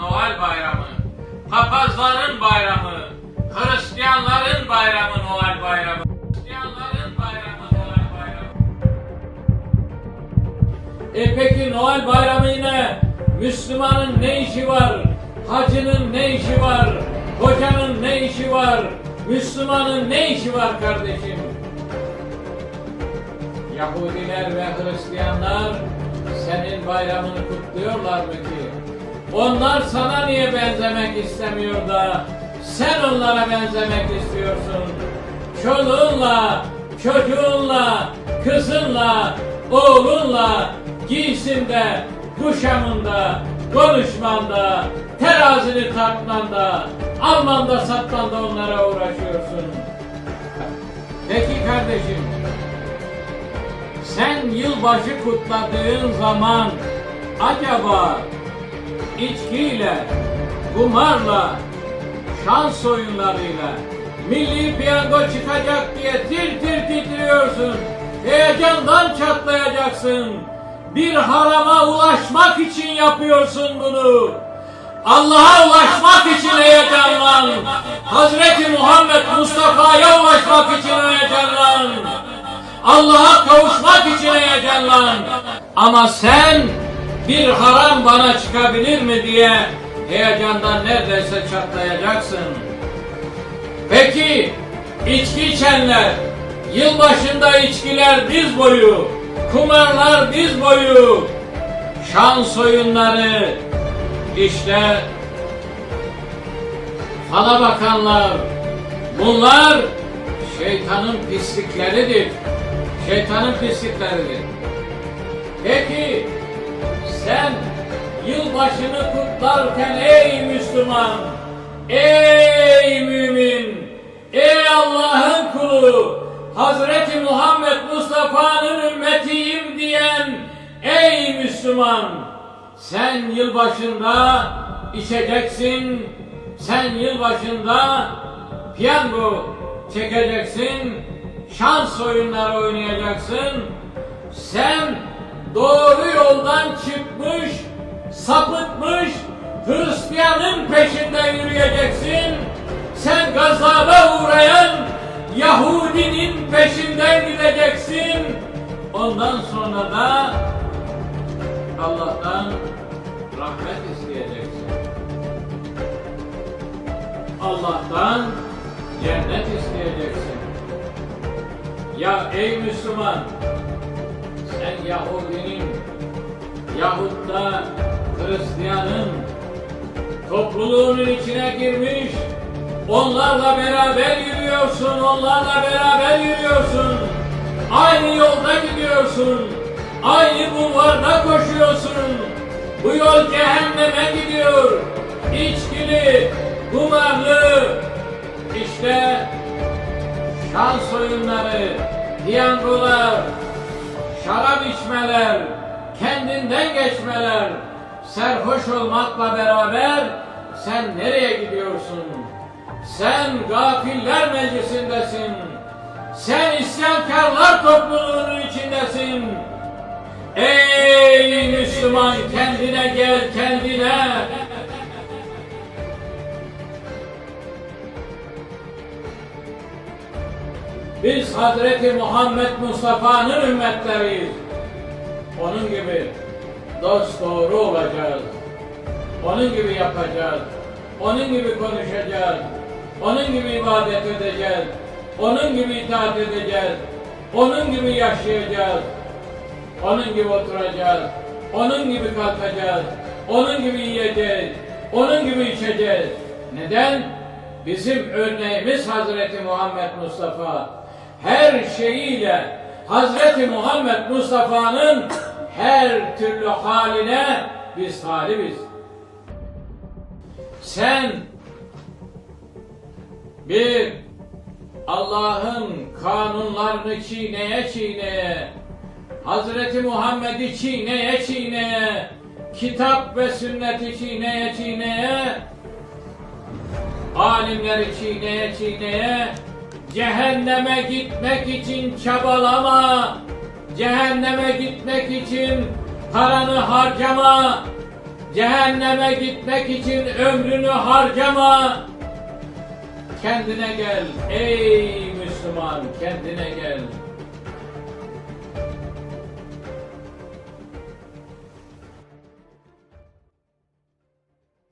Noel bayramı, papazların bayramı, Hristiyanların bayramı Noel bayramı. Hristiyanların bayramı Noel bayramı. E peki Noel bayramıyla Müslümanın ne işi var? Hacının ne işi var? Hocanın ne işi var? Müslümanın ne işi var kardeşim? Yahudiler ve Hristiyanlar senin bayramını kutluyorlar mı ki? Onlar sana niye benzemek istemiyor da sen onlara benzemek istiyorsun? Çoluğunla, çocuğunla, kızınla, oğlunla giysinde, kuşamında, konuşmanda, terazini tartmanda, almanda satmanda onlara uğraşıyorsun. Peki kardeşim, sen yılbaşı kutladığın zaman acaba içkiyle, kumarla, şans oyunlarıyla milli piyango çıkacak diye tir tir titriyorsun. Heyecandan çatlayacaksın. Bir harama ulaşmak için yapıyorsun bunu. Allah'a ulaşmak için heyecanlan. Hazreti Muhammed Mustafa'ya ulaşmak için heyecanlan. Allah'a kavuşmak için heyecanlan. Ama sen bir haram bana çıkabilir mi diye heyecandan neredeyse çatlayacaksın. Peki içki içenler, yılbaşında içkiler diz boyu, kumarlar diz boyu, şans oyunları, işte fala bakanlar, bunlar şeytanın pislikleridir. Şeytanın pislikleridir. Peki sen yılbaşını kutlarken ey Müslüman, ey mümin, ey Allah'ın kulu, Hazreti Muhammed Mustafa'nın ümmetiyim diyen ey Müslüman, sen yılbaşında içeceksin, sen yılbaşında piyango çekeceksin, şans oyunları oynayacaksın, sen doğru yoldan çıkmış, sapıtmış, Hristiyanın peşinden yürüyeceksin. Sen gazaba uğrayan Yahudinin peşinden gideceksin. Ondan sonra da Allah'tan rahmet isteyeceksin. Allah'tan cennet isteyeceksin. Ya ey Müslüman, sen Yahudinin yahut da Hristiyanın topluluğunun içine girmiş, onlarla beraber yürüyorsun, onlarla beraber yürüyorsun. Aynı yolda gidiyorsun, aynı bulvarda koşuyorsun. Bu yol cehenneme gidiyor. İçkili, kumarlı, işte şans oyunları, piyangolar, şarap içmeler, kendinden geçmeler, serhoş olmakla beraber sen nereye gidiyorsun? Sen gafiller meclisindesin. Sen isyankarlar topluluğunun içindesin. Ey Müslüman kendine gel Biz Hazreti Muhammed Mustafa'nın ümmetleriyiz. Onun gibi dost doğru olacağız. Onun gibi yapacağız. Onun gibi konuşacağız. Onun gibi ibadet edeceğiz. Onun gibi itaat edeceğiz. Onun gibi yaşayacağız. Onun gibi oturacağız. Onun gibi kalkacağız. Onun gibi yiyeceğiz. Onun gibi içeceğiz. Neden? Bizim örneğimiz Hazreti Muhammed Mustafa. Her şeyiyle Hazreti Muhammed Mustafa'nın her türlü haline biz talibiz. Sen bir Allah'ın kanunlarını çiğneye çiğneye, Hazreti Muhammed'i çiğneye çiğneye, kitap ve sünneti çiğneye çiğneye, alimleri çiğneye çiğneye, cehenneme gitmek için çabalama, cehenneme gitmek için paranı harcama, Cehenneme gitmek için ömrünü harcama. Kendine gel ey Müslüman kendine gel.